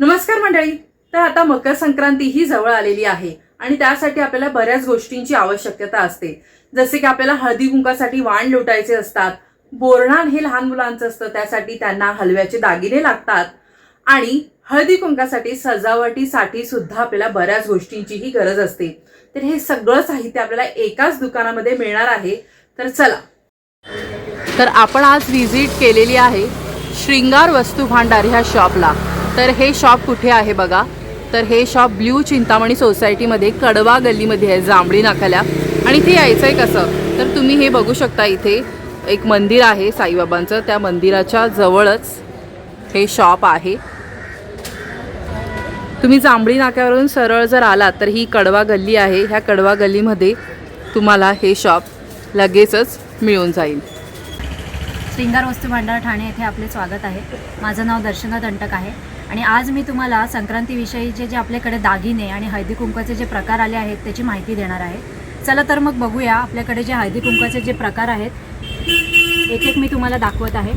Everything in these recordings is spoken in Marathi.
नमस्कार मंडळी. तर आता मकर संक्रांती ही जवळ आलेली आहे आणि त्यासाठी आपल्याला बऱ्याच गोष्टींची आवश्यकता असते. जसे की आपल्याला हळदी कुंकासाठी वाण लुटायचे असतात बोरणाण हे लहान मुलांचं असतं त्यासाठी त्यांना हलव्याचे दागिने लागतात आणि हळदी कुंकासाठी सजावटीसाठी सुद्धा आपल्याला बऱ्याच गोष्टींचीही गरज असते. तर हे सगळं साहित्य आपल्याला एकाच दुकानामध्ये मिळणार आहे. तर चला. तर आपण आज व्हिजिट केलेली आहे श्रृंगार वस्तू भांडार ह्या शॉपला तर हे शॉप कुठे आहे बघा? तर हे शॉप ब्ल्यू चिंतामणी सोसायटीमध्ये कडवा गल्लीमध्ये आहे जांभळी नाक्याला आणि इथे यायचं आहे कसं? तर तुम्ही हे बघू शकता इथे एक मंदिर आहे साईबाबांचं. त्या मंदिराच्या जवळच हे शॉप आहे. तुम्ही जांभळी नाक्यावरून सरळ जर आलात तर ही कडवा गल्ली आहे. ह्या कडवा गल्लीमध्ये तुम्हाला हे शॉप लगेचच मिळून जाईल. श्रृंगार वस्तू भांडार ठाणे येथे आपले स्वागत आहे. माझं नाव दर्शना दंटक आहे. आणि आज मी तुम्हाला संक्रांतीविषयीचे जे आपल्याकडे दागिने आणि हळदी कुंकाचे जे प्रकार आले आहेत त्याची माहिती देणार आहे. चला तर मग बघूया आपल्याकडे जे हळदी कुंकाचे जे प्रकार आहेत एक एक मी तुम्हाला दाखवत आहे.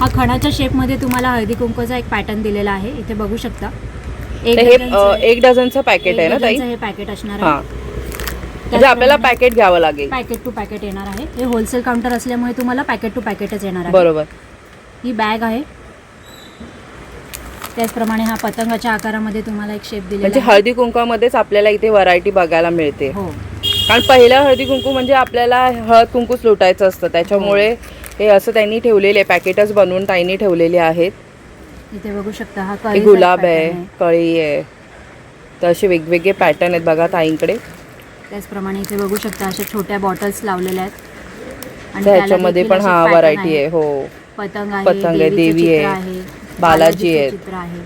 हा खणाच्या शेपमध्ये तुम्हाला हळदी कुंकाचा एक पॅटर्न दिलेला आहे. इथे बघू शकता. हे एक डझनचं पॅकेट आहे ना हे पॅकेट असणार आहे. म्हणजे आपल्याला पॅकेट घ्यावं लागेल. पॅकेट टू पॅकेट येणार आहे. हे होलसेल काउंटर असल्यामुळे तुम्हाला पॅकेट टू पॅकेटच येणार आहे. बरोबर. ही बॅग आहे. त्याचप्रमाणे हा पतंगाच्या आकारामध्ये तुम्हाला एक शेप दिलेला म्हणजे. हळदी कुंकामध्येच आपल्याला इथे व्हरायटी बघायला मिळते. हो. कारण पहिलं हळदी कुंकू म्हणजे आपल्याला हळद कुंकूच लुटायचं असतं. त्याच्यामुळे हे असं त्यांनी ठेवलेले पॅकेटच बनवून ताईंनी ठेवलेले आहेत. इथे बघू शकता हा गुलाब आहे कळी आहे. तर असे वेगवेगळे पॅटर्न आहेत बघा ताईंकडे. त्याचप्रमाणे इथे बघू शकता अशा छोट्या बॉटल्स लावलेल्या आहेत. आणि देखील पण हा व्हरायटी आहे. हो. पतंग आहे पतंग आहे, देवी आहे. बालाजी आहेत. चित्र आहे.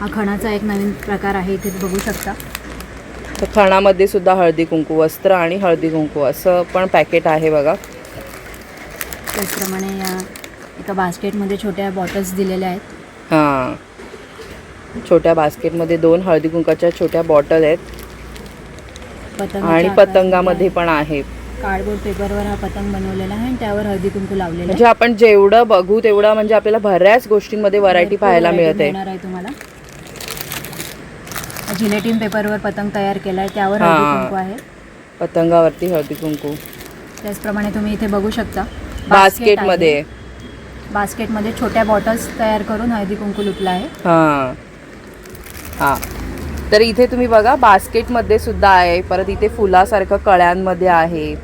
हा खणाचा एक नवीन प्रकार आहे इथे बघू शकता. तर खणामध्ये सुद्धा हळदी कुंकू वस्त्र आणि हळदी कुंकू असं पण पॅकेट आहे बघा. त्याचप्रमाणे या एका बास्केटमध्ये छोट्या बॉटल्स दिलेल्या आहेत. हां. छोट्या बास्केटमध्ये दोन हळदी कुंकाच्या छोट्या बॉटल आहेत. पतंगाच्या आणि आकारामध्ये पतंगामध्ये पण आहे. कार्डबोर्ड पेपरवर हा पतंग बनवलेला आहे आणि त्यावर हळदी कुंकू लावलेला म्हणजे आपण जेवढं बघू तेवढं म्हणजे आपल्याला बऱ्याच गोष्टींमध्ये व्हरायटी पाहायला मिळते. मिळणार आहे तुम्हाला. जिलेटिन पेपरवर पतंग तयार केलाय त्यावर हळदी हा. कुंकू आहे. पतंगावरती हळदी कुंकू त्याचप्रमाणे तुम्ही इथे बघू शकता. बास्केटमध्ये बास्केटमध्ये छोट्या बॉटल्स तयार करून हळदी कुंकू लुटला आहे. हां. हां. तर इथे तुम्ही बघा बास्केटमध्ये सुद्धा आहे. परत इथे फुलासारखं कळ्यांमध्ये आहे.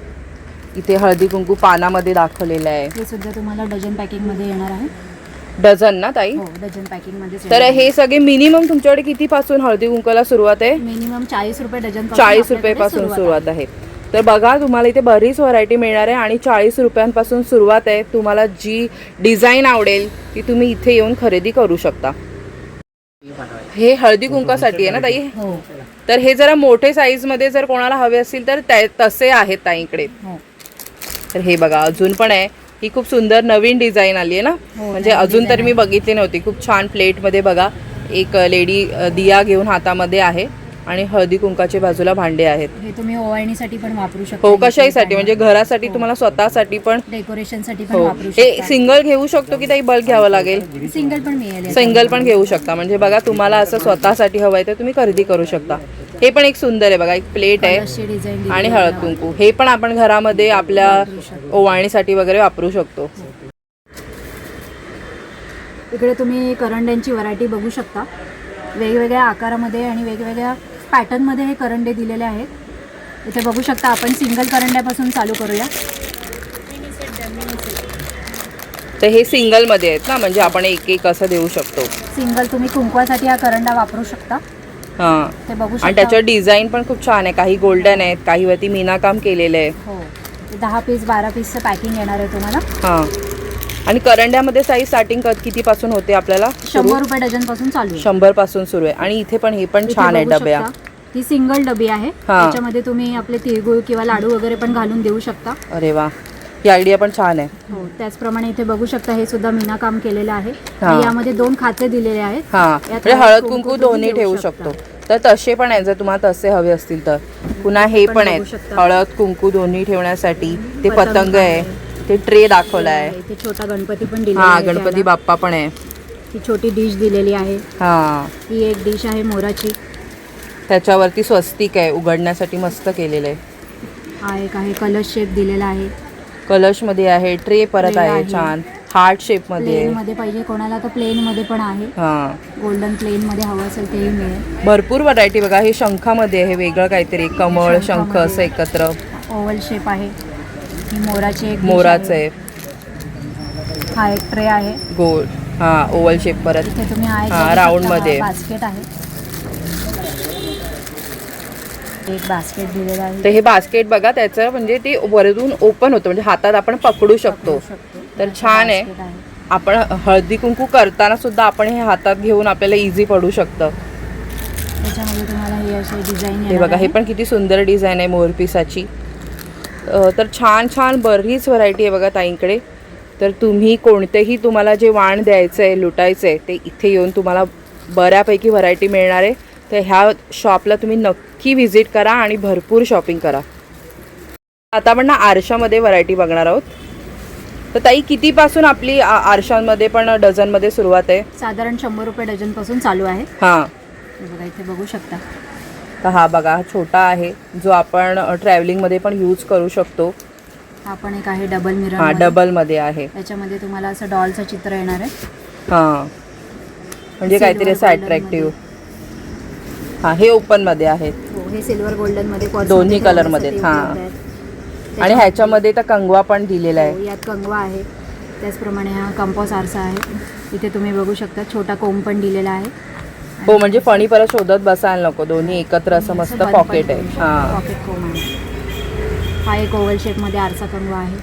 इथे हळदी कुंकू पानामध्ये दाखवलेलं आहे. हे तुम्हाला डझन पॅकिंगमध्ये येणार आहे. डझन ना ताई? हो डझन पॅकिंगमध्ये तर हे सगळे मिनिमम तुमच्याकडे किती पासून हळदी कुंकाला सुरुवात आहे? मिनिमम चाळीस रुपये डझन चाळीस रुपयेपासून सुरुवात आहे. तर बघा तुम्हाला इथे बरीच व्हरायटी मिळणार आहे आणि चाळीस रुपयांपासून सुरुवात आहे. तुम्हाला जी डिझाईन आवडेल ती तुम्ही इथे येऊन खरेदी करू शकता. हे हळदी कुंकासाठी आहे ना ताई? हो. तर हे जरा मोठे साईजमध्ये जर कोणाला हवे असतील तर तसे आहेत ताईकडे हो. तर हे बघा अजून पण आहे. ही खूप सुंदर नवीन डिझाईन आली आहे ना? हो, म्हणजे अजून तर मी बघितली नव्हती. खूप छान प्लेटमध्ये बघा एक लेडी दिया घेऊन हातामध्ये आहे आणि हळदी कुंकाच्या बाजूला भांडे आहेत. हे तुम्ही ओवाळणीसाठी पण वापरू शकता. हो कशाहीसाठी म्हणजे घरासाठी तुम्हाला स्वतःसाठी पण डेकोरेशनसाठी पण हो. वापरू हे शकता. सिंगल घेऊ शकतो की ताई बल्क घ्यावं लागेल? सिंगल पण मिळेल सिंगल पण घेऊ शकता. म्हणजे बघा तुम्हाला असं स्वतःसाठी हवंय तर तुम्ही खरेदी करू शकता. हे पण एक सुंदर आहे बघा एक प्लेट आहे. आणि हळद कुंकू हे पण आपण घरामध्ये आपल्या ओवाळणीसाठी वगैरे वापरू शकतो. इकडे तुम्ही करंड्यांची व्हरायटी बघू शकता. वेगवेगळ्या आकारामध्ये आणि वेगवेगळ्या पॅटर्नमध्ये हे करंडे दिलेले आहेत. इथे बघू शकता आपण सिंगल करंड्यापासून चालू करूया. तर हे सिंगलमध्ये आहेत ना म्हणजे आपण एक एक असं देऊ शकतो. सिंगल तुम्ही कुंकवासाठी हा करंडा वापरू शकता. हा. ते बघू आणि शकता. त्याच्यावर डिझाईन पण खूप छान आहे. काही गोल्डन आहेत काही वरती मीना काम केलेलं आहे. हो. ते दहा पीस बारा पीसचं पॅकिंग येणार आहे तुम्हाला. हा. आणि करंड्यामध्ये साईज स्टार्टिंग किती पासून होते आपल्याला? शंभर रुपये डझनपासून चालू आहे. शंभरपासून सुरू आहे. आणि इथे पण हे पण इथे छान आहे बघू डब्या. शकता. ही सिंगल डबी आहे. हा. त्याच्यामध्ये तुम्ही आपले तिळगुळ किंवा लाडू वगैरे पण घालून देऊ शकता. अरे वा. ही आयडिया पण छान आहे. हो त्याचप्रमाणे इथे बघू शकता हे सुद्धा मीना काम केलेलं आहे. आणि यामध्ये दोन खाते दिलेले आहेत. हा. यात म्हणजे हळद कुंकू दोन्ही ठेवू शकता. तर तसे पण आहेत जर तुम्हाला तसे हवे असतील तर. पुन्हा हे पण आहेत. हळद कुंकू दोन्ही ठेवण्यासाठी ते पतंग आहे. आहे. ते ट्रे दाखवला आहे इथे छोटा गणपती पण दिलेला हा आहे गणपती त्याला. बाप्पा पण आहे. ही छोटी डिश दिलेली आहे. हा. ही एक डिश आहे मोराची. त्याच्यावरती स्वस्तिक आहे उघडण्यासाठी मस्त केलेलं आहे. हा एक आहे कलश शेप दिलेला आहे. कलशमध्ये आहे ट्रे परत आहे. छान. हार्ट शेपमध्ये प्लेन आहे मध्ये पाहिजे कोणाला तर प्लेन मध्ये पण आहे. हा. गोल्डन प्लेन मध्ये हवं असेल तेही मिळेल. भरपूर व्हरायटी बघा हे शंखामध्ये आहे वेगळं काहीतरी. कमळ शंख. असं एकत्र. ओव्हल शेप आहे. ही मोराची एक dish मोराचं आहे. हा एक ट्रे आहे. गोल हा ओव्हल शेप परत. इथे तुम्ही आहे हा, round मध्ये. बास्केट आहे. एक बास्केट दिलेला आहे. तर हे बास्केट बघा त्याचं म्हणजे ते वरून ओपन होतं. म्हणजे हातात आपण पकडू शकतो. तर छान आहे. आपण हळदी कुंकू करताना सुद्धा आपण हे हातात घेऊन आपल्याला इझी पडू शकतं. त्याच्यामध्ये तुम्हाला हे असे डिझाईन हे बघा हे पण किती सुंदर डिझाईन आहे मोरपिसाची अ, तर छान छान बरीच व्हरायटी आहे बघा ताईंकडे. तर तुम्ही कोणतेही तुम्हाला जे वाण द्यायचं आहे लुटायचं आहे ते इथे येऊन तुम्हाला बऱ्यापैकी व्हरायटी मिळणार आहे. तर ह्या शॉपला तुम्ही नक्की व्हिजिट करा आणि भरपूर शॉपिंग करा. आता आपण ना आरशामध्ये व्हरायटी बघणार आहोत. तर ताई कितीपासून आपली आ- आरशांमध्ये पण डझनमध्ये सुरुवात आहे? साधारण शंभर रुपये डझनपासून चालू आहे. हां. हे बघा इथे बघू शकता. तर हा बघा हा छोटा आहे जो आपण ट्रॅव्हलिंगमध्ये पण यूज करू शकतो. हा पण एक आहे डबल मिरर हा डबलमध्ये आहे. त्याच्यामध्ये तुम्हाला असं डॉलचं चित्र येणार आहे. हां. म्हणजे काहीतरी असं अट्रॅक्टिव्ह हां हे ओपनमध्ये आहेत हो हे सिल्वर गोल्डनमध्ये दोन्ही color मध्ये, हा. उपलब्ध आहेत. आणि ह्याच्यामध्ये तर कंगवा पण दिलेला हो, आहे यात कंगवा आहे. त्याचप्रमाणे हा कंपॉस आरसा आहे. इथे तुम्ही बघू शकता छोटा कोंब पण दिलेला आहे. हो म्हणजे फणी परत शोधत बसायला नको. दोन्ही एकत्र असं मस्त पॉकेट आहे. हां. पॉकेट कोंब आहे. हा एक ओव्हल शेपमध्ये आरसा कंगवा आहे.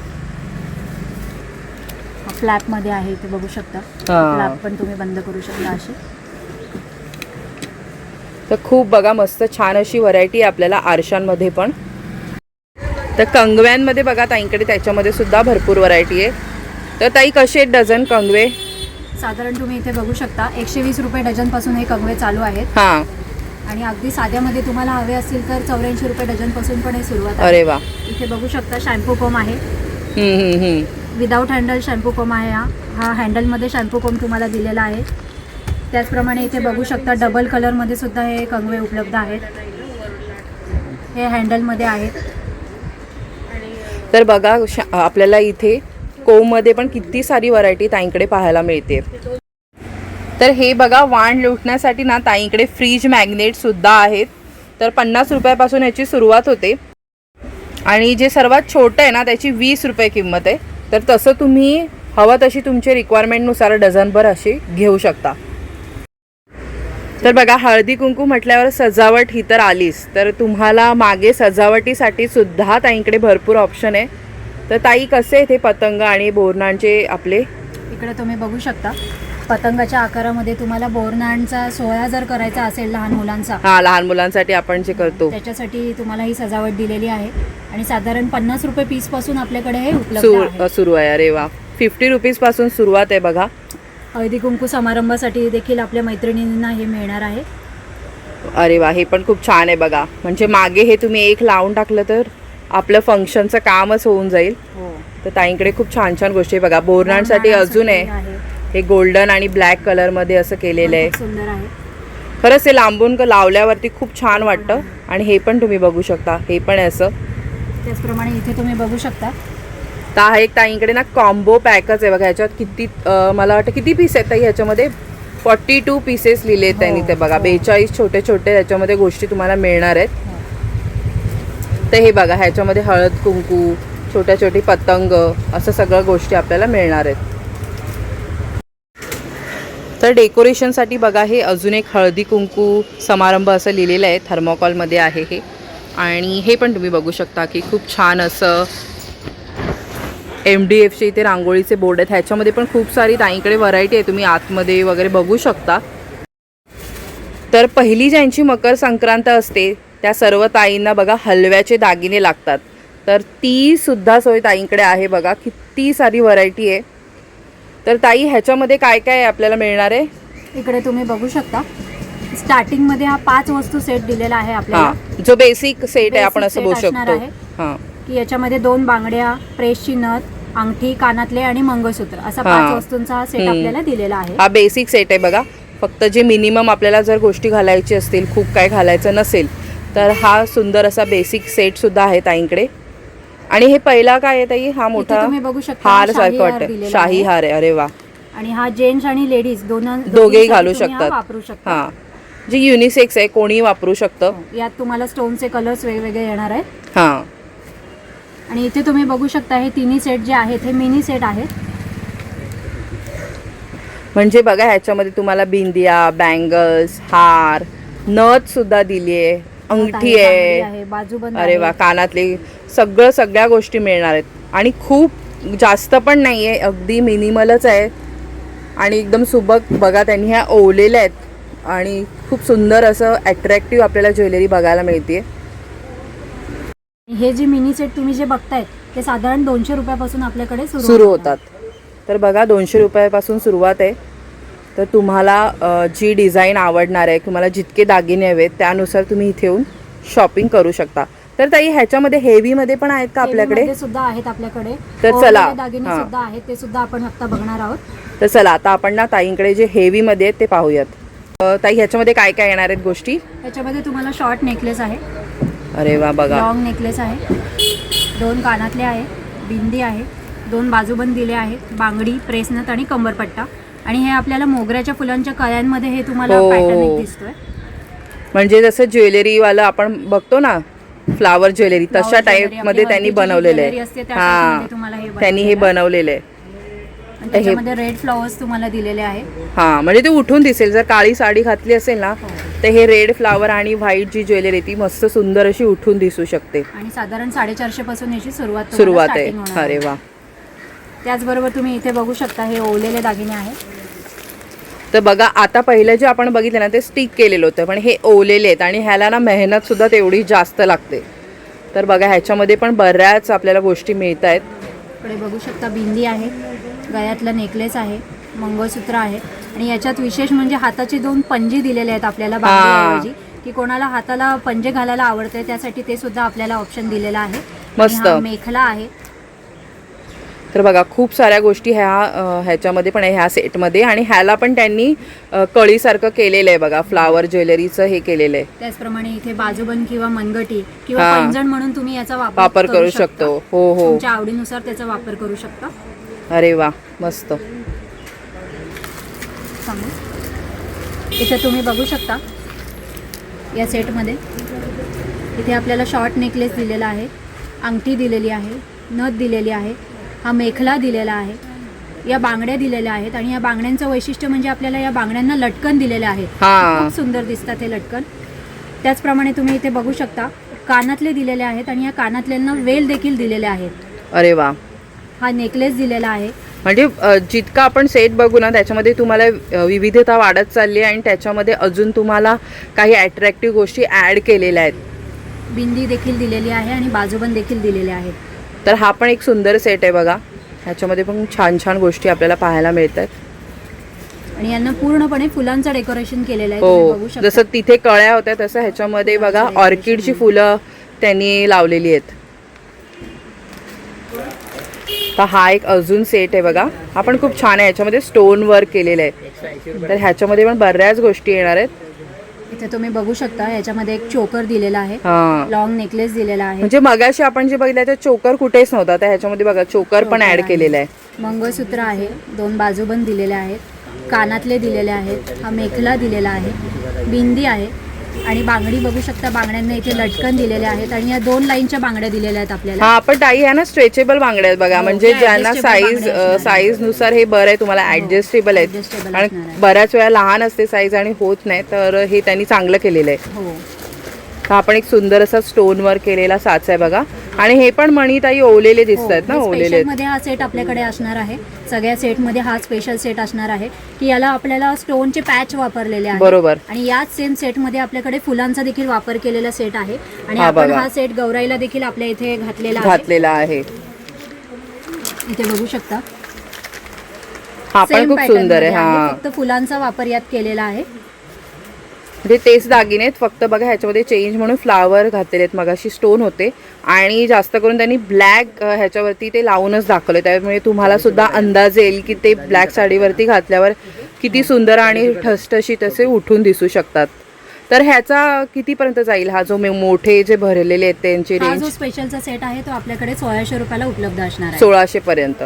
हा फ्लॅपमध्ये आहे इथे बघू शकता. हां. फ्लॅप पण तुम्ही बंद करू शकता अशी. तर खूप बघा मस्त छान अशी व्हरायटी आहे आपल्याला आरशांमध्ये पण. तर कंगव्यांमध्ये बघा ताईंकडे त्याच्यामध्ये सुद्धा भरपूर व्हरायटी आहे. तर ताई कसे आहेत डझन कंगवे? साधारण तुम्ही इथे बघू शकता एकशे वीस रुपये डझनपासून हे कंगवे चालू आहेत. हां. आणि अगदी साध्यामध्ये तुम्हाला हवे असतील तर चौऱ्याऐंशी रुपये डझनपासून पण हे सुरुवात आहे. अरे वा. इथे बघू शकता शॅम्पू कोम आहे. हम्म, हम्म, हम्म. विदाऊट हँडल शॅम्पू कोम आहे हा. हा हँडलमध्ये शॅम्पू कोम तुम्हाला दिलेला आहे. त्याचप्रमाणे इथे बघू शकता डबल कलरमध्ये सुद्धा हे कंगवे उपलब्ध आहेत. हे हँडलमध्ये आहेत. तर बघा श- आपल्याला इथे कोमध्ये पण किती सारी व्हरायटी ताईंकडे पाहायला मिळते. तर हे बघा वाण लुटण्यासाठी ना ताईंकडे फ्रीज मॅग्नेट सुद्धा आहेत. तर पन्नास रुपयापासून याची सुरुवात होते. आणि जे सर्वात छोटं आहे ना त्याची वीस रुपये किंमत आहे. तर तसं तुम्ही हवं तशी तुमच्या रिक्वायरमेंटनुसार डझनभर अशी घेऊ शकता. तर बघा हळदी कुंकू म्हटल्यावर सजावट ही तर आलीच. तर तुम्हाला मागे सजावटीसाठी सुद्धा ताईंकडे भरपूर ऑप्शन आहे. तर ताई कसे आहेत हे पतंग आणि बोरणांचे आपले? इकडे तुम्ही बघू शकता. पतंगाच्या आकारामध्ये तुम्हाला बोरनांचा सोहळा जर करायचा असेल लहान मुलांचा हा लहान मुलांसाठी आपण जे करतो. त्याच्यासाठी तुम्हाला ही सजावट दिलेली आहे. आणि साधारण पन्नास रुपये पीसपासून आपल्याकडे हे उपलब्ध सुरू आहे. सुरू आहे. अरे वा. फिफ्टी रुपीजपासून सुरुवात आहे बघा. हळदी कुंकू समारंभासाठी देखील आपल्या मैत्रिणींना हे मिळणार आहे. अरे वा हे पण खूप छान आहे बघा. म्हणजे मागे हे तुम्ही एक लावून टाकलं तर आपलं फंक्शनचं कामच होऊन जाईल. हो. तर ताईंकडे खूप छान छान गोष्टी आहे बघा. बोरणांसाठी अजून आहे. हे गोल्डन आणि ब्लॅक कलरमध्ये असं केलेलं आहे. सुंदर आहे. खरंच हे लांबून लावल्यावरती खूप छान वाटतं. आणि हे पण तुम्ही बघू शकता. हे पण आहे असं. त्याचप्रमाणे इथे तुम्ही बघू शकता. तर हा एक ताईंकडे ना कॉम्बो पॅकच आहे बघा ह्याच्यात किती मला वाटतं किती पीस आहेत ताई? ह्याच्यामध्ये फॉर्टी टू पीसेस लिहिले आहेत त्यांनी ते बघा. हो. बेचाळीस छोटे छोटे ह्याच्यामध्ये गोष्टी तुम्हाला मिळणार आहेत. तर हे बघा ह्याच्यामध्ये हळद कुंकू छोट्या छोटी पतंग असं सगळं गोष्टी आपल्याला मिळणार आहेत. तर डेकोरेशनसाठी बघा हे अजून एक हळदी कुंकू समारंभ असं लिहिलेलं आहे थर्मोकॉलमध्ये आहे हे. आणि हे पण तुम्ही बघू शकता की खूप छान असं एम डी एफचे इथे रांगोळीचे बोर्ड आहेत. ह्याच्यामध्ये पण खूप सारी ताईंकडे व्हरायटी आहे. तुम्ही आतमध्ये वगैरे बघू शकता. तर पहिली ज्यांची मकर संक्रांत असते त्या सर्व ताईंना बघा हलव्याचे दागिने लागतात. तर ती सुद्धा सोय ताईंकडे आहे बघा. किती सारी व्हरायटी आहे. तर ताई ह्याच्यामध्ये काय काय आपल्याला मिळणार आहे? इकडे तुम्ही बघू शकता. स्टार्टिंगमध्ये हा पाच वस्तू सेट दिलेला आहे आपल्याला. जो बेसिक सेट आहे आपण असं बोलू शकतो. की याच्यामध्ये दोन बांगड्या प्रेसची नथ अंगठी कानातले आणि मंगळसूत्र असा हा. पाच वस्तूंचा हा सेट हम्म. आपल्याला दिलेला आहे. हा बेसिक सेट आहे बघा. फक्त जे मिनिमम आपल्याला जर गोष्टी घालायची असतील खूप काय घालायचं नसेल तर हा सुंदर असा बेसिक सेट सुद्धा आहे ताईंकडे. आणि हे पहिला काय आहे ताई? हा मोठा तुम्ही बघू शकता, हार शाही सारखं हार वाटतं. दिलेला शाही आहे. हार आहे. अरे वा. आणि हा जेंट्स आणि लेडीज दोन दोघेही घालू शकतात. वापरू शकता. हा. जे युनिसेक्स आहे कोणी वापरू शकतं. हो. यात तुम्हाला स्टोनचे कलर्स वेगवेगळे येणार आहेत. हा. आणि इथे तुम्ही बघू शकता हे तिन्ही सेट जे आहेत हे मिनी सेट आहेत. म्हणजे बघा ह्याच्यामध्ये तुम्हाला बिंदिया बँगल्स हार नथ सुद्धा दिली आहे अंगठी आहे बाजूबंद अरे वा. कानातले सगळं सगळ्या गोष्टी मिळणार आहेत. आणि खूप जास्त पण नाही आहे अगदी मिनिमलच आहे. आणि एकदम सुबक बघा त्यांनी ह्या ओवलेल्या आहेत. आणि खूप सुंदर असं अट्रॅक्टिव्ह आपल्याला ज्वेलरी बघायला मिळते हे जे मिनी सेट तुम्ही जे बघताय ते साधारण दोनशे रुपयापासून आपल्याकडे सुरू होतात. तर बघा दोनशे रुपयापासून सुरुवात आहे. तर तुम्हाला जी डिझाईन आवडणार आहे तुम्हाला जितके दागिने हवेत त्यानुसार तुम्ही इथे येऊन शॉपिंग करू शकता. तर ताई ह्याच्यामध्ये हेवीमध्ये पण आहेत का आपल्याकडे? सुद्धा आहेत आपल्याकडे. तर चला. दागिने. सुद्धा आहेत ते सुद्धा आपण आता बघणार आहोत. तर चला आता आपण ना ताईंकडे जे हेवीमध्ये आहेत ते पाहूयात. ताई ह्याच्यामध्ये काय काय येणार आहेत गोष्टी? त्याच्यामध्ये तुम्हाला शॉर्ट नेकलेस आहे. अरे वा बघा. लॉंग नेकलेस आहे. दोन कानातले आहे बिंदी आहे दोन बाजूबंद दिले आहेत बांगडी प्रेसनत आणि कंबरपट्टा. आणि हे आपल्याला मोगऱ्याच्या फुलांच्या कळ्यांमध्ये हे तुम्हाला हो. पॅटर्न दिसतोय. म्हणजे जसं ज्वेलरीवालं आपण बघतो ना फ्लावर ज्वेलरी Flower तशा jewelry, टाईपमध्ये त्यांनी हळदीची बनवलेलं असते त्या आहे type मध्ये हा हे त्यांनी हे बनवलेलं बनवलेलं आहे. त्याच्यामध्ये रेड फ्लॉवर्स तुम्हाला दिलेले आहे हा म्हणजे ते उठून दिसेल. जर काळी साडी घातली असेल ना हो. तर हे रेड फ्लावर आणि व्हाईट जी ज्वेलरी ती मस्त सुंदर अशी उठून दिसू शकते. आणि साधारण साडेचारशे पासून याची सुरुवात सुरुवात आहे. अरे वा. त्याचबरोबर तुम्ही इथे बघू शकता हे ओवलेले दागिने आहेत. तर बघा आता पहिलं जे आपण बघितलं ना ते स्टिक केलेलं होतं. पण हे ओलेले आहेत आणि ह्याला ना मेहनत सुद्धा तेवढी जास्त लागते. तर बघा ह्याच्यामध्ये पण बऱ्याच आपल्याला गोष्टी मिळत आहेत बघू शकता बिंदी आहे. गळ्यातलं नेकलेस आहे मंगळसूत्र आहे आणि याच्यात विशेष म्हणजे हाताचे दोन पंजे दिलेले आहेत आपल्याला बांगडीऐवजी की कोणाला हाताला पंजे घालायला आवडते त्यासाठी ते सुद्धा आपल्याला ऑप्शन दिलेला आहे. मस्त. मेखला आहे. तर बघा खूप साऱ्या गोष्टी ह्या ह्याच्यामध्ये पण आहे ह्या सेटमध्ये आणि ह्याला पण त्यांनी कळीसारखं केलेलं आहे बघा फ्लावर ज्वेलरीचं हे केलेलं आहे. त्याचप्रमाणे इथे बाजूबंद किंवा मनगटी किंवा. पंजण म्हणून तुम्ही याचा वापर वापर करू शकतो. हो हो. तुमच्या आवडीनुसार त्याचा वापर करू शकता. अरे वा मस्त. सांगू? इथे तुम्ही बघू शकता या सेटमध्ये. इथे आपल्याला शॉर्ट नेकलेस दिलेला आहे अंगठी दिलेली आहे नथ दिलेली आहे हा मेखला दिलेला आहे या बांगड्या दिलेल्या आहेत आणि या बांगड्यांचं वैशिष्ट्य म्हणजे आपल्याला या बांगड्यांना लटकन दिलेले आहेत. हा. खूप सुंदर दिसतात हे लटकन. त्याचप्रमाणे तुम्ही इथे बघू शकता कानातले दिलेले आहेत आणि या कानातल्यांना वेल देखील दिलेले आहेत. अरे वा. हा नेकलेस दिलेला आहे. म्हणजे जितका आपण सेट बघू ना त्याच्यामध्ये तुम्हाला विविधता वाढत चालली आहे आणि त्याच्यामध्ये अजून तुम्हाला काही अट्रॅक्टिव्ह गोष्टी ॲड केलेल्या आहेत. बिंदी देखील दिलेली आहे आणि बाजूबंद देखील दिलेले आहेत. तर हा पण एक सुंदर सेट आहे बघा. ह्याच्यामध्ये पण छान छान गोष्टी आपल्याला पाहायला मिळतात. आणि यांना पूर्णपणे फुलांचं डेकोरेशन केलेलं आहे हो. जसं तिथे कळ्या होत्या तसं ह्याच्यामध्ये बघा ऑर्किडची. फुलं त्यांनी लावलेली आहेत. तर हा एक अजून सेट आहे बघा. हा पण खूप छान आहे. ह्याच्यामध्ये स्टोन वर्क केलेलं आहे. तर ह्याच्यामध्ये पण बऱ्याच गोष्टी येणार आहेत. इथे तुम्ही बघू शकता याच्यामध्ये एक चोकर दिलेला आहे. हा. लॉंग नेकलेस दिलेला आहे. म्हणजे मगाशी आपण जे बघितलं त्यात चोकर कुठेच नव्हता. तर ह्याच्यामध्ये बघा चोकर पण ऍड. केलेलं आहे. मंगळसूत्र आहे. दोन बाजूबंद दिलेले आहेत. कानातले दिलेले आहेत. हा मेखला दिलेला आहे. बिंदी आहे. आणि बांगडी बघू शकता बांगड्यांना इथे लटकन दिलेले आहेत आणि या दोन लाईनच्या बांगड्या दिलेल्या आहेत आपल्याला. हा पण ताई ह्या ना स्ट्रेचेबल बांगड्या आहेत बघा. हो, म्हणजे ज्यांना साईज आहेत. साईजनुसार हे बरं आहे तुम्हाला हो, ऍडजस्टेबल आहेत. adjustable आणि असणार आहे. बऱ्याच वेळा लहान असते साईज आणि होत नाही तर हे त्यांनी चांगलं केलेलं आहे. हो. हा पण एक सुंदर असा स्टोन वर केलेला साच आहे बघा. आणि हे पण मणी ताई ओवलेले दिसत आहेत ना हो, हे ओवलेले आहेत. मध्ये हा सेट आपल्याकडे असणार आहे. सगळ्या सेटमध्ये हा स्पेशल सेट असणार आहे की याला आपल्याला स्टोनचे पॅच वापरलेले आहे बरोबर. आणि याच सेम सेटमध्ये आपल्याकडे फुलांचा देखील वापर केलेला सेट आहे. आणि हा आपण बघा. हा सेट गौराईला देखील आपल्या इथे घातलेला आहे. घातलेला आहे. इथे बघू शकता. हा पण Same खूप pattern सुंदर आहे मध्ये हा. फक्त फुलांचा वापर यात केलेला आहे. म्हणजे तेच दागिने आहेत. फक्त बघा ह्याच्यामध्ये चेंज म्हणून फ्लावर घातलेले आहेत. मगाशी स्टोन होते. आणि जास्त करून त्यांनी ब्लॅक ह्याच्यावरती ते लावूनच दाखवले. त्यामुळे तुम्हाला सुद्धा अंदाज येईल की ते ब्लॅक साडीवरती घातल्यावर किती सुंदर आणि ठसठशीत असे उठून दिसू शकतात. तर ह्याचा कितीपर्यंत जाईल? हा जो मोठे जे भरलेले आहेत त्यांची हा रेंज जो स्पेशलचा सेट आहे तो आपल्याकडे सोळाशे रुपयाला उपलब्ध असणार सोळाशे पर्यंत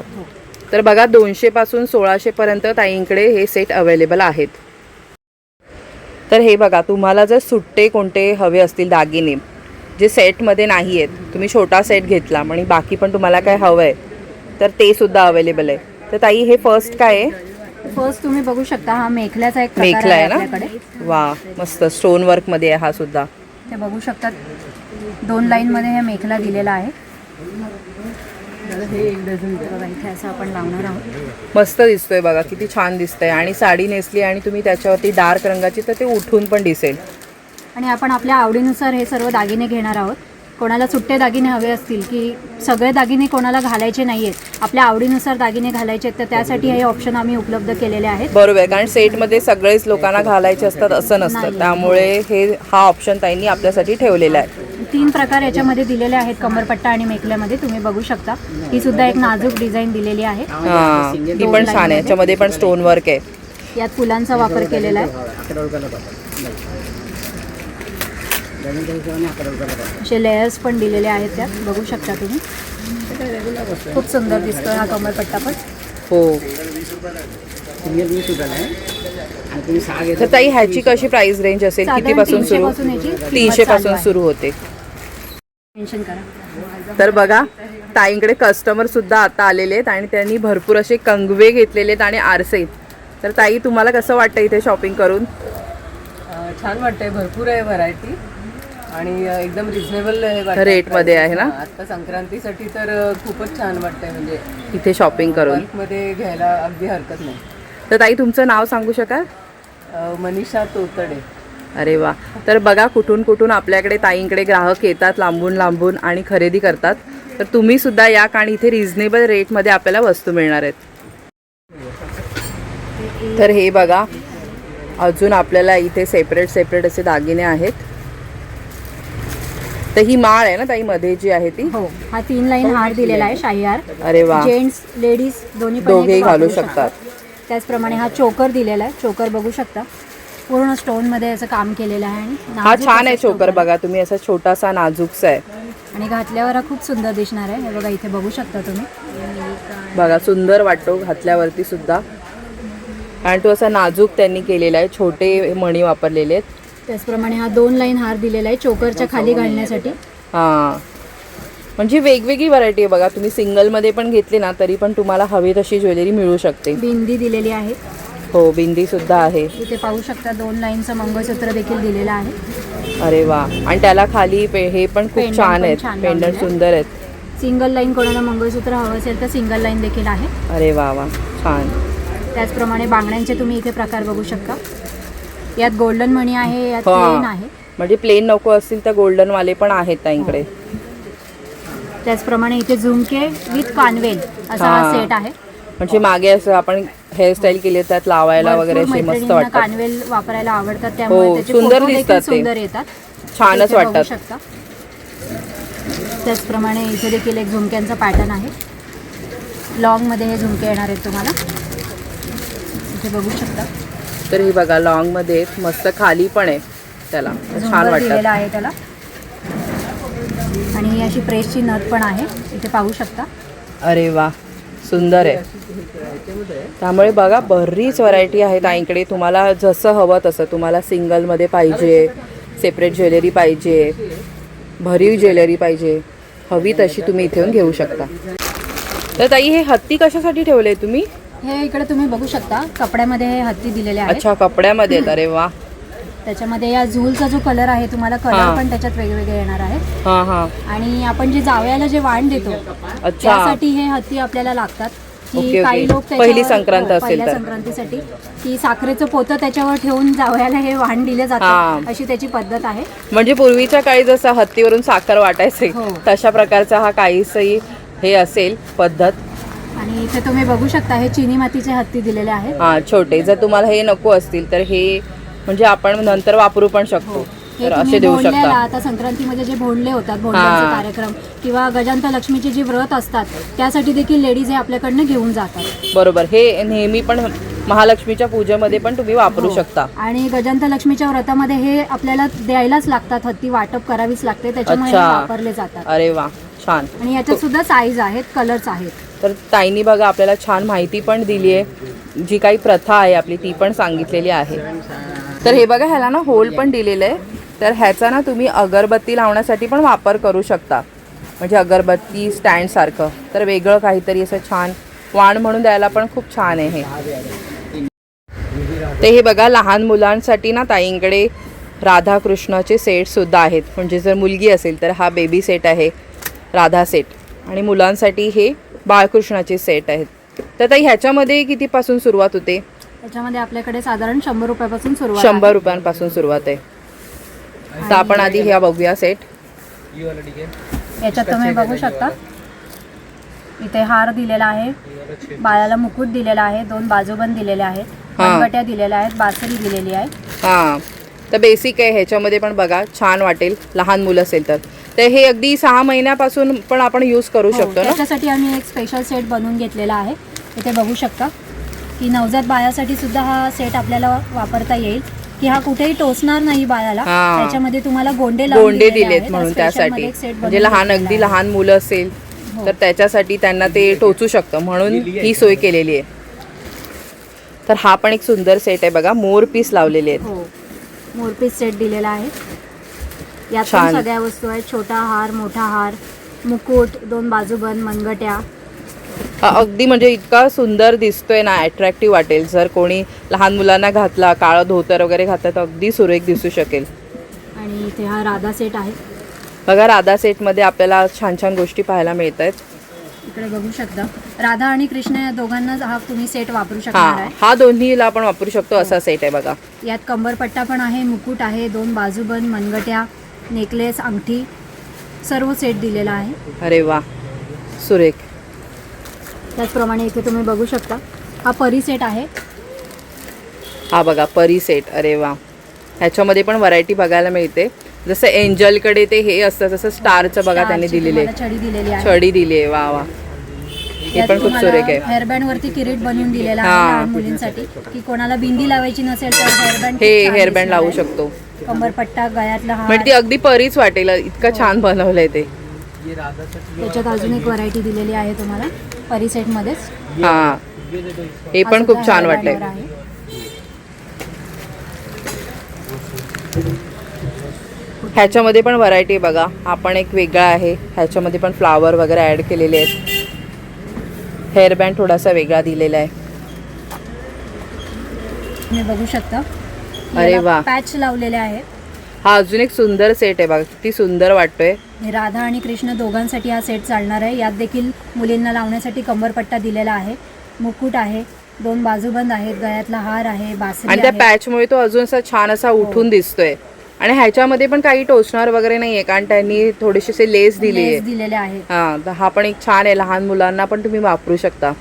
तर बघा दोनशे पासून सोळाशे पर्यंत ताईंकडे हे सेट अवेलेबल आहेत. तर हे बघा तुम्हाला जर सुट्टे कोणते हवे असतील दागिने जे सेटमध्ये नाही आहेत तुम्ही छोटा सेट घेतला आणि बाकी पण तुम्हाला काय हवं आहे तर ते सुद्धा अवेलेबल आहे. तर ताई हे फर्स्ट काय आहे? फर्स्ट तुम्ही बघू शकता हा मेखल्याचा एक मेखला आहे ना? वा मस्त. स्टोन वर्कमध्ये आहे हा सुद्धा. ते बघू शकतात. दोन लाईन मध्ये हे मेखला दिलेला आहे. बघा इथे असं आपण लावणार आहोत. मस्त दिसतोय बघा किती छान दिसतंय. आणि साडी नेसली आणि तुम्ही त्याच्यावरती डार्क रंगाची तर ते उठून पण दिसेल. आणि आपण आपल्या आवडीनुसार हे सर्व दागिने घेणार आहोत. कोणाला सुट्टे दागिने हवे असतील की सगळे दागिने कोणाला घालायचे नाही आहेत आपल्या आवडीनुसार दागिने घालायचे आहेत तर त्यासाठी हे ऑप्शन आम्ही उपलब्ध केलेले आहेत. बरोबर कारण सेटमध्ये सगळेच लोकांना घालायचे असतात असं नसतं. त्यामुळे हे हा ऑप्शन ताईंनी आपल्यासाठी ठेवलेला आहे. तीन प्रकार याच्यामध्ये दिलेले आहेत कमरपट्टा आणि मेखल्यामध्ये तुम्ही बघू शकता. ही सुद्धा एक नाजूक डिझाईन दिलेली आहे. हा ही पण छान आहे. याच्यामध्ये पण स्टोन वर्क आहे. यात फुलांचा वापर केलेला आहे. असे लेयर्स पण दिलेले आहेत त्यात. बघू शकता तुम्ही. खूप सुंदर दिसतोय हा कमरपट्टा पण. हो. तर ताई ह्याची कशी प्राइस रेंज असेल? किती पासून 300 सुरू तीनशे पासून. सुरू होते. तर बघा ताईंकडे कस्टमर सुद्धा आता आलेले आहेत आणि त्यांनी भरपूर असे कंगवे घेतलेले आहेत आणि आरसे. तर ताई तुम्हाला कसं वाटतं इथे शॉपिंग करून? छान वाटतंय. भरपूर आहे व्हरायटी आणि एकदम रिझनेबल Rate मध्ये आहे ना? आता संक्रांतीसाठी तर खूपच छान वाटतंय म्हणजे इथे शॉपिंग करून. मध्ये घ्यायला अगदी हरकत नाही. तर ताई तुमचं नाव सांगू शकाल? मनीषा तोतडे. अरे वा. तर बघा कुठून कुठून आपल्याकडे ताईंकडे ग्राहक येतात लांबून लांबून आणि खरेदी करतात. तर तुम्ही सुद्धा या आणि इथे रिझनेबल रेटमध्ये आपल्याला वस्तू मिळणार आहेत. तर हे बघा अजून आपल्याला इथे सेपरेट सेपरेट असे दागिने आहेत. तर ही माळ आहे ना ताई मध्ये जी आहे ती? हो हा तीन लाईन हार दिलेला आहे शाही हार अरे वा. जेंट्स लेडीज दोन्ही पण दोघेही घालू वापरू शकतात. त्याचप्रमाणे हा चोकर दिलेला आहे. चोकर बघू शकता. पूर्ण स्टोनमध्ये असं काम केलेलं आहे आणि हा नाजूक छान आहे चोकर बघा तुम्ही असा छोटासा नाजूकसा आहे. आणि घातल्यावर हा खूप सुंदर दिसणार आहे. हे बघा इथे बघू शकता तुम्ही. बघा सुंदर वाटतो घातल्यावरती सुद्धा. आणि तो असा नाजूक त्यांनी केलेला आहे. छोटे मणी वापरलेले आहेत. त्याचप्रमाणे हा दोन लाईन हार दिलेला आहे चोकरच्या खाली घालण्यासाठी. हां. म्हणजे वेगवेगळी व्हरायटी आहे बघा. तुम्ही सिंगलमध्ये पण घेतली ना तरी पण तुम्हाला हवी तशी ज्वेलरी मिळू शकते. बिंदी दिलेली आहे. हो बिंदी सुद्धा आहे. इथे पाहू शकता दोन लाईनचं मंगळसूत्र देखील दिलेलं आहे. अरे वा. आणि त्याला खाली पे- हे पण खूप Pendant छान पण आहेत. छान पेंडंट आहे. सुंदर आहेत. सिंगल लाईन कोणाला मंगळसूत्र हवं असेल तर सिंगल लाईन देखील आहे. अरे वा वा. छान. त्याचप्रमाणे बांगड्यांचे तुम्ही इथे प्रकार बघू शकता. यात गोल्डन मणी आहे यात हा. प्लेन आहे. म्हणजे प्लेन नको असतील तर गोल्डन वाले पण आहेत ताईंकडे त्याचप्रमाणे इथे झुमके विथ कानवेल असा हा हा. सेट आहे. म्हणजे मागे असं आपण हेअरस्टाईल केली आहे, त्यात लावायला वगैरे भरपूर असे मस्त मैत्रिणींना वाटतात. कानवेल वापरायला आवडतात त्यामुळे हो, त्याचे सुंदर photo देखील दिसतात ते. सुंदर येतात. छानच इथे बघू वाटतात. शकता. त्याचप्रमाणे इथे देखील एक झुमक्यांचा पॅटर्न आहे. लॉंगमध्ये हे झुमके येणार आहेत तुम्हाला. इथे बघू शकता. तर ही बघा लॉंगमध्ये. मस्त खाली पण आहे त्याला. छान दिलेला आहे त्याला. आणि ही अशी प्रेसची नथ पण आहे. इथे पाहू शकता. अरे वा सुंदर आहे. त्यामुळे बघा बरीच व्हरायटी आहे ताईंकडे तुम्हाला जसं हवं तसं. तुम्हाला सिंगलमध्ये पाहिजे सेपरेट ज्वेलरी पाहिजे भरीव ज्वेलरी पाहिजे. हवी तशी तुम्ही इथे येऊन घेऊ शकता. तर ताई हे हत्ती कशासाठी ठेवले तुम्ही? हे इकडे तुम्ही बघू शकता कपड्यामध्ये हे हत्ती दिलेले आहेत अच्छा कपड्यामध्ये अरे वा त्याच्यामध्ये या झूलचा जो कलर आहे तुम्हाला. कलर पण त्याच्यात वेगवेगळे येणार आहे हां हां आणि आपण जे जावयाला जे वाण देतो त्यासाठी हे हत्ती आपल्याला लागतात की. काही लोक पहिली संक्रांत पहिल्या. संक्रांतीसाठी की साखरेचं पोतं त्याच्यावर ठेवून जावयाला हे वाण दिले. जातं अशी त्याची पद्धत आहे म्हणजे पूर्वीच्या काळी जसं हत्तीवरून साखर वाटायचे हो. तशा प्रकारचा हा काहीसही हे असेल पद्धत आणि इथे तुम्ही बघू शकता हे चिनी मातीचे हत्ती दिलेले आहेत. हा छोटे. जर तुम्हाला हे नको असतील तर हे म्हणजे आपण नंतर वापरू पण शकतो. हे. तर तुम्ही असे देऊ शकता. आता संक्रांतीमध्ये जे भोंडले होतात भोंडल्यांचे हा. कार्यक्रम किंवा गजांत लक्ष्मीचे जे व्रत असतात त्यासाठी देखील लेडीज हे आपल्याकडनं घेऊन जातात. बरोबर. हे नेहमी पण महालक्ष्मीच्या पूजेमध्ये पण तुम्ही वापरू हो. शकता. आणि गजांत लक्ष्मीच्या व्रतामध्ये हे आपल्याला द्यायलाच लागतात हत्ती वाटप करावीच लागते त्याच्यामुळे हे अच्छा. वापरले जातात. अरे वा. छान. आणि याच्यात सुद्धा साईज आहेत कलर्स आहेत. तर ताईनी बघा आपल्याला छान माहिती पण दिली आहे. जी काही प्रथा आहे आपली ती पण सांगितलेली आहे. तर हे बघा ह्याला ना होल पण दिलेलं आहे. तर ह्याचा ना तुम्ही अगरबत्ती लावण्यासाठी पण वापर करू शकता. म्हणजे अगरबत्ती स्टँडसारखं तर वेगळं काहीतरी असं छान वाण म्हणून द्यायला पण खूप छान आहे हे. ते हे बघा लहान मुलांसाठी ना ताईंकडे राधाकृष्णाचे सेट सुद्धा आहेत. म्हणजे जर मुलगी असेल तर हा बेबी सेट आहे. राधा सेट आणि मुलांसाठी हे बाळकृष्णाचे सेट आहेत. तर ताई ह्याच्यामध्ये कितीपासून सुरुवात होते? त्याच्यामध्ये आपल्याकडे साधारण शंभर रुपयापासून सुरुवात शंभर रुपयांपासून सुरुवात आहे. तर आपण आधी ह्या बघूया सेट. याच्यात तुम्ही बघू शकता. इथे हार दिलेला आहे. बाळाला मुकुट दिलेला आहे. दोन बाजूबंद दिलेले आहेत. मनगट्या दिलेल्या आहेत. बासरी दिलेली आहे. हां. तर बेसिक आहे. ह्याच्यामध्ये पण बघा छान वाटेल. लहान मुलं असेल तर. तर हे अगदी सहा महिन्यापासून पण आपण यूज करू हो, शकतो ना? त्याच्यासाठी आम्ही एक स्पेशल सेट बनवून घेतलेला आहे. इथे बघू शकता. की नवजात बाळासाठी सुद्धा हा सेट आपल्याला वापरता येईल. की हा कुठेही टोचणार नाही बाळाला. त्याच्यामध्ये तुम्हाला गोंडे गोंडे दिलेत. म्हणून त्यासाठी. म्हणजे लहान अगदी. लहान मुलं असेल हो. तर त्याच्यासाठी त्यांना ते टोचू शकतं. म्हणून ही सोय केलेली आहे. तर हा पण एक सुंदर सेट आहे बघा. मोर पीस लावलेले आहेत. हो. मोरपीस सेट दिलेला आहे. यात पण छान. सगळ्या वस्तू आहेत. छोटा हार मोठा हार मुकुट दोन बाजूबंद मनगट्या. हा अगदी म्हणजे इतका सुंदर दिसतोय ना अट्रॅक्टिव्ह वाटेल. जर कोणी लहान मुलांना घातला काळं धोतर वगैरे घातलं तर अगदी सुरेख दिसू शकेल. आणि इथे हा राधा सेट आहे. बघा राधा सेटमध्ये आपल्याला छान छान गोष्टी पाहायला मिळत आहेत इकडे बघू शकता. राधा आणि कृष्ण या दोघांना हा तुम्ही सेट वापरू शकणार हा आहे. हा दोन्हीला आपण वापरू शकतो असा सेट आहे बघा. यात कंबरपट्टा पण आहे मुकुट आहे दोन बाजूबंद मनगट्या. नेकलेस अंगठी सर्व सेट दिलेला आहे. अरे वा. सुरेख. त्याचप्रमाणे इथे तुम्ही बघू शकता हा परी सेट आहे. हा बघा परी सेट अरे वा. ह्याच्यामध्ये पण व्हरायटी बघायला मिळते. जसं एंजलकडे ते हे असतं तसं स्टारचं बघा त्यांनी स्टारची दिलेले तुम्हाला छडी दिलेली आहे. छडी दिली आहे. वा वा. हे पण खूप सुरेख आहे. हेअरबँड वरती किरीट बनवून दिलेला आहे हा. लहान मुलींसाठी की कोणाला बिंदी लावायची नसेल तर हेअरबँड हे हेअरबँड लावू शकतो. कंबरपट्टा गळ्यातला म्हणजे ती अगदी परीच वाटेल. इतकं छान बनवलंय ते. त्याच्यात अजून एक व्हरायटी दिलेली आहे तुम्हाला परी सेट मध्येच हा. हे हा पण खूप छान वाटलंय. आहे. ह्याच्यामध्ये पण व्हरायटी बघा. हा पण एक वेगळा आहे. ह्याच्यामध्ये पण फ्लावर वगैरे ॲड केलेले आहेत. हेअरबँड थोडासा वेगळा दिलेला आहे. तुम्ही बघू शकता. अरे वा. पॅच लावलेले आहे हा अजून एक सुंदर सेट आहे बघा किती सुंदर वाटतोय. हे राधा आणि कृष्ण दोघांसाठी हा सेट चालणार आहे. यात देखील मुलींना लावण्यासाठी कंबरपट्टा दिलेला आहे. मुकुट आहे दोन बाजूबंद आहेत गळ्यातला हार आहे बासरी आणि त्या आहे. पॅचमुळे तो अजून असा छान असा उठून दिसतोय. आणि ह्याच्यामध्ये पण काही टोचणार वगैरे नाहीये कारण त्यांनी थोडीशी लेस दिली आहे दिलेले आहेत. हा तर हा पण एक छान आहे लहान मुलांना पण तुम्ही वापरू शकता.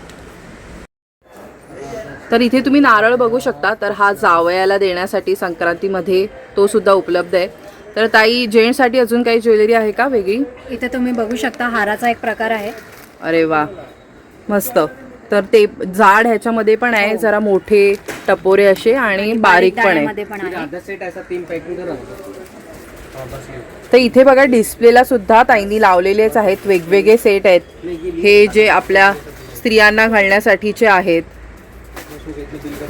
तर इथे तुम्ही नारळ बघू शकता तर हा जावयाला देण्यासाठी संक्रांतीमध्ये तो सुद्धा उपलब्ध आहे. तर ताई जेंट्ससाठी अजून काही ज्वेलरी आहे का वेगळी? इथे तुम्ही बघू शकता हाराचा एक प्रकार आहे. अरे वा मस्त. तर ते जाड ह्याच्यामध्ये पण आहे जरा मोठे टपोरे असे आणि बारीक पण आहे. दाण्यामध्ये पण आहे. आधा सेट ऐसा तीन पैकिंग करा तर इथे बघा डिस्प्लेला सुद्धा ताईंनी लावलेलेच आहेत वेगवेगळे सेट आहेत. हे जे आपल्या स्त्रियांना घालण्यासाठीचे आहेत.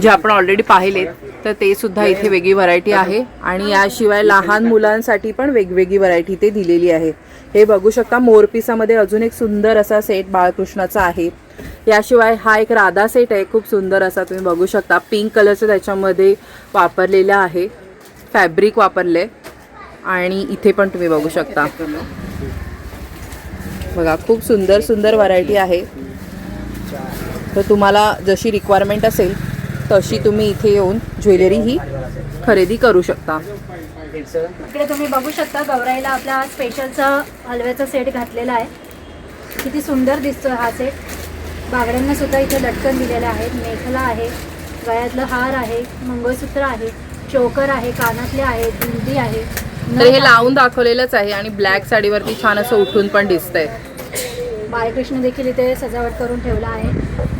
जे आपण ऑलरेडी पाहिलेत तर ते सुद्धा इथे वेगळी व्हरायटी आहे. आणि याशिवाय लहान मुलांसाठी पण वेगवेगळी व्हरायटी ते दिलेली आहे. हे बघू शकता मोरपिसामध्ये अजून एक सुंदर असा सेट बाळकृष्णाचा आहे. याशिवाय हा एक राधा सेट आहे खूप सुंदर असा तुम्ही बघू शकता. पिंक कलरचं त्याच्यामध्ये वापरलेलं आहे. फॅब्रिक वापरले आणि इथे पण तुम्ही बघू शकता. बघा खूप सुंदर सुंदर व्हरायटी आहे. तर तुम्हाला जशी रिक्वायरमेंट असेल तशी तुम्ही इथे येऊन ज्वेलरी ही खरेदी करू शकता. इकडे तुम्ही बघू शकता गौराईला आपला स्पेशलचा हलव्याचा सेट घातलेला आहे. किती सुंदर दिसतोय हा सेट बागड्यांना सुद्धा इथे लटकन दिलेले आहेत मेखला आहे गळ्यातलं हार आहे मंगळसूत्र आहे चोकर आहे कानातले आहे बिंदी आहे. तर हे लावून दाखवलेलंच आहे आणि ब्लॅक साडीवरती छान असं उठून पण दिसतंय. बाळकृष्ण देखील इथे सजावट करून ठेवला आहे.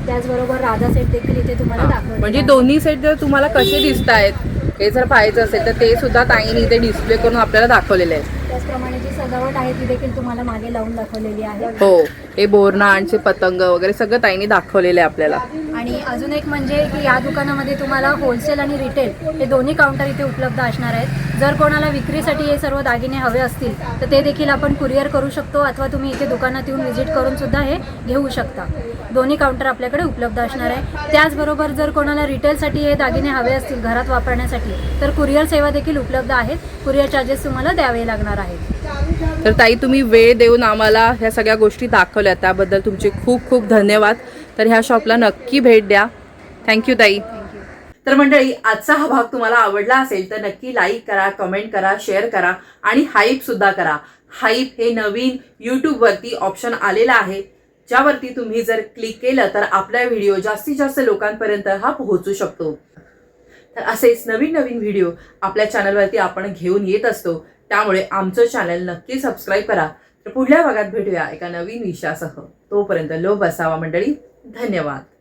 त्याचबरोबर राधा सेट देखील इथे तुम्हाला दाखवतो म्हणजे दोन्ही सेट जर तुम्हाला कसे दिसत आहेत हे जर पाहायचं असेल तर ते सुद्धा ताईने इथे डिस्प्ले करून आपल्याला दाखवलेले आहे त्याचप्रमाणे जी सजावट आहे ती देखील तुम्हाला मागे लावून दाखवलेली आहे. हो हे बोरणांचे पतंग वगैरे सगळं ताईने दाखवलेलं आहे आपल्याला. आणि अजून एक म्हणजे की या दुकानामध्ये तुम्हाला होलसेल आणि रिटेल हे दोन्ही काउंटर इथे उपलब्ध असणार आहेत. जर कोणाला विक्रीसाठी हे सर्व दागिने हवे असतील तर ते देखील आपण कुरिअर करू शकतो अथवा तुम्ही इथे दुकानात येऊन व्हिजिट करून सुद्धा हे घेऊ शकता. दोन्ही काउंटर आपल्याकडे उपलब्ध असणार आहे. त्याचबरोबर जर कोणाला रिटेलसाठी हे दागिने हवे असतील घरात वापरण्यासाठी तर कुरिअर सेवा देखील उपलब्ध आहेत. कुरिअर चार्जेस तुम्हाला द्यावे लागणार आहेत. तर ताई तुम्ही वेळ देऊन आम्हाला ह्या सगळ्या गोष्टी दाखवल्या. त्याबद्दल तुमचे खूप खूप धन्यवाद. तर ह्या शॉपला नक्की भेट द्या. थँक्यू ताई. तर मंडळी आजचा हा भाग तुम्हाला आवडला असेल तर नक्की लाईक करा कमेंट करा शेअर करा आणि हाईप सुद्धा करा. हाईप हे नवीन यूट्यूबवरती वरती ऑप्शन आलेलं आहे. ज्यावरती तुम्ही जर क्लिक केलं तर आपला व्हिडिओ जास्तीत जास्त लोकांपर्यंत हा पोहोचू शकतो. तर असेच नवीन नवीन व्हिडिओ आपल्या चॅनलवरती आपण घेऊन येत असतो. त्यामुळे आमचं चॅनल नक्की सबस्क्राईब करा. तर पुढल्या भागात भेटूया एका नवीन विषयासह. तोपर्यंत लो बसावा मंडळी. धन्यवाद.